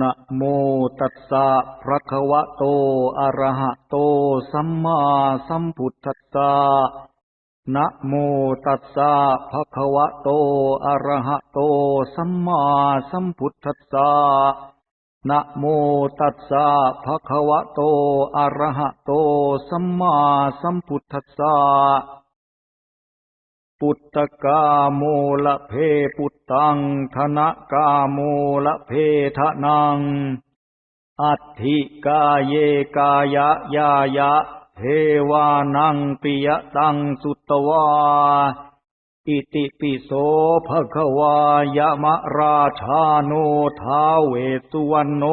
นะโมตัสสะภะคะวะโต อะระหะโต สัมมาสัมพุทธัสสะ นะโมตัสสะภะคะวะโต อะระหะโต สัมมาสัมพุทธัสสะ นะโมตัสสะภะคะวะโต อะระหะโต สัมมาสัมพุทธัสสะ ปุตตะกาโมละเพปุตตังธนะกาโมละเพทะนัง อัตถิกาเยกายะยายะเทวานังปิยตังสุตตวา อิติปิโสภะคะวายะมะราชาโนท้าเวสุวรรณโน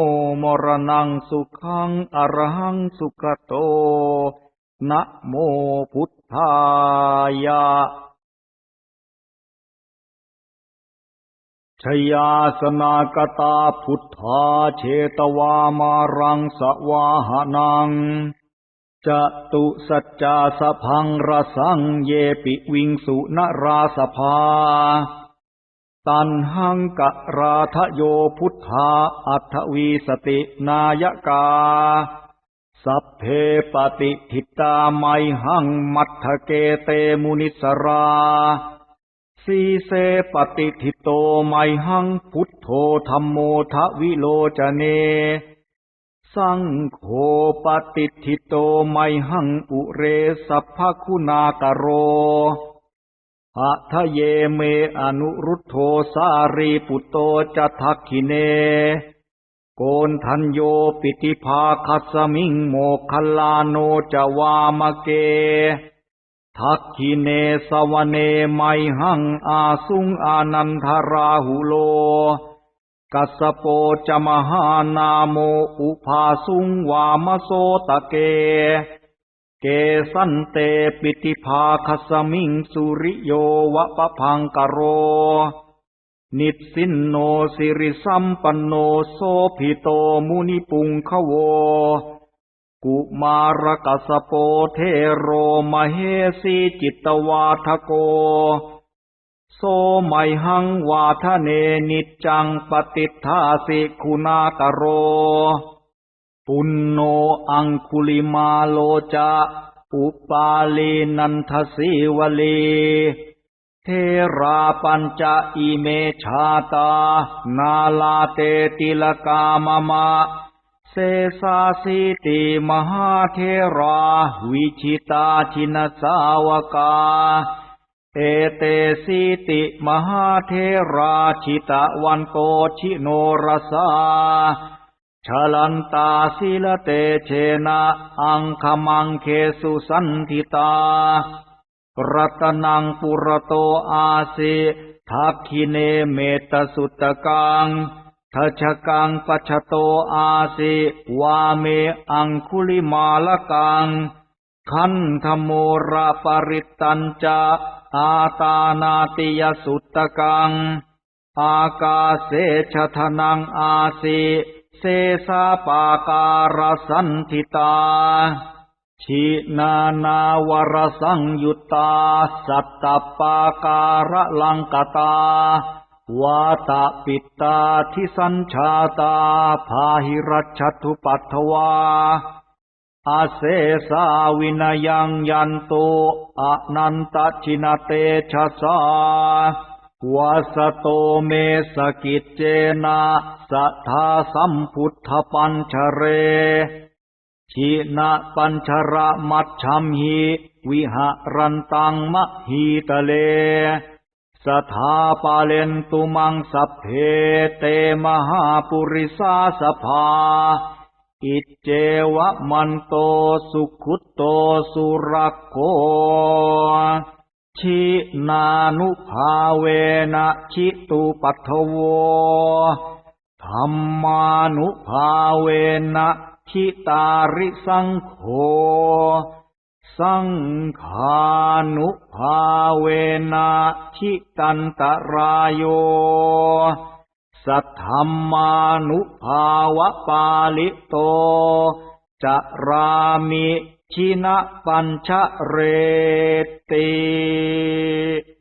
มรณังสุขังอรหังสุขโต นะโมพุทธายะ ชยาสนากตาพุทธาเชตวามารังสวาหนังจตุสัจจาสพังรสังเยปิวิงสุนราสภา ตันหังกะราทโยพุทธาอัทวีสตินายกา สัพเพปฏิทิตาไมหังมัทธเกเตมุนิสรา สีเสปฏิทิโตไมหังพุทโธธรรมโมทวิโลจเน สังโฆปฏิทิโตไมหังอุเรสัพพคุณากโรอะทะเยเมอนุรุทโธสารีปุตโตจะทักขิเน โกนทันโยปิติภาคัสมิงโมคคลลาโนจวามะเก ทักขิเนสวเนไมหังอาสุงอานันทราหุโล กัสสโปจมหานาโมอุภาสุงวามโสตะเก เกสันเตปิติภาคสมิงสุริโยวะปะพังกโร นิสสินโนสิริสัมปันโนโสภิโตมุนิปุงขโว กุมารกัสโปเทโรมเหสีจิตวาทโก โสไมหังวาทะเนนิจจังปฏิทาสิคุณากโร ปุณโนอังคุลิมาโลจะอุปาลีนันทสีวลีเทราปัญจอิเมชาตา นาลาเตติลกามมะ เสสาสิติมหาเทรา วิชิตาชินสาวกา เอเตสิติมหาเทราชิตะวันโกชิโนรสาชลันตาสิลเตเชนะอังคมังเคสุสันทิตา รัตนังปุรโตอาสิทักขิเนเมตสุตกัง ทัชกังปัชโตอาสิวาเมอังคุลิมาลกัง ขันธโมระปริตัญจะอาตานาติยสุตตกัง อากาเสชทนังอาสิเสสาปาการสันทิตา ชินานาวรสังยุตตา สัตตปาการลังกตา วาตาปิตาทิสัญชาตาพาหิรัชทุปัทวา อาเสสาวินยังยันโตอนันตชินเตชะสาวาสโตเมสกิจเจนะสัทธาสัมพุทธปัญชเร ชินะปัญชระมัชชัมหิวิหารันตังมะหีตะเล สถาปาเลนตุมังสัพเพเตมหาปุริสาสภา อิจเจวะมันโตสุขุตโตสุรักโคชินานุภาเวนะชิตุปัทโวธรรมานุภาเวนะชิตาริสังโฆ สังขานุภาเวนะชิตันตรายโย สัทธรรมานุภาวะปาลิโตจะรามิชินะปัญชเรติ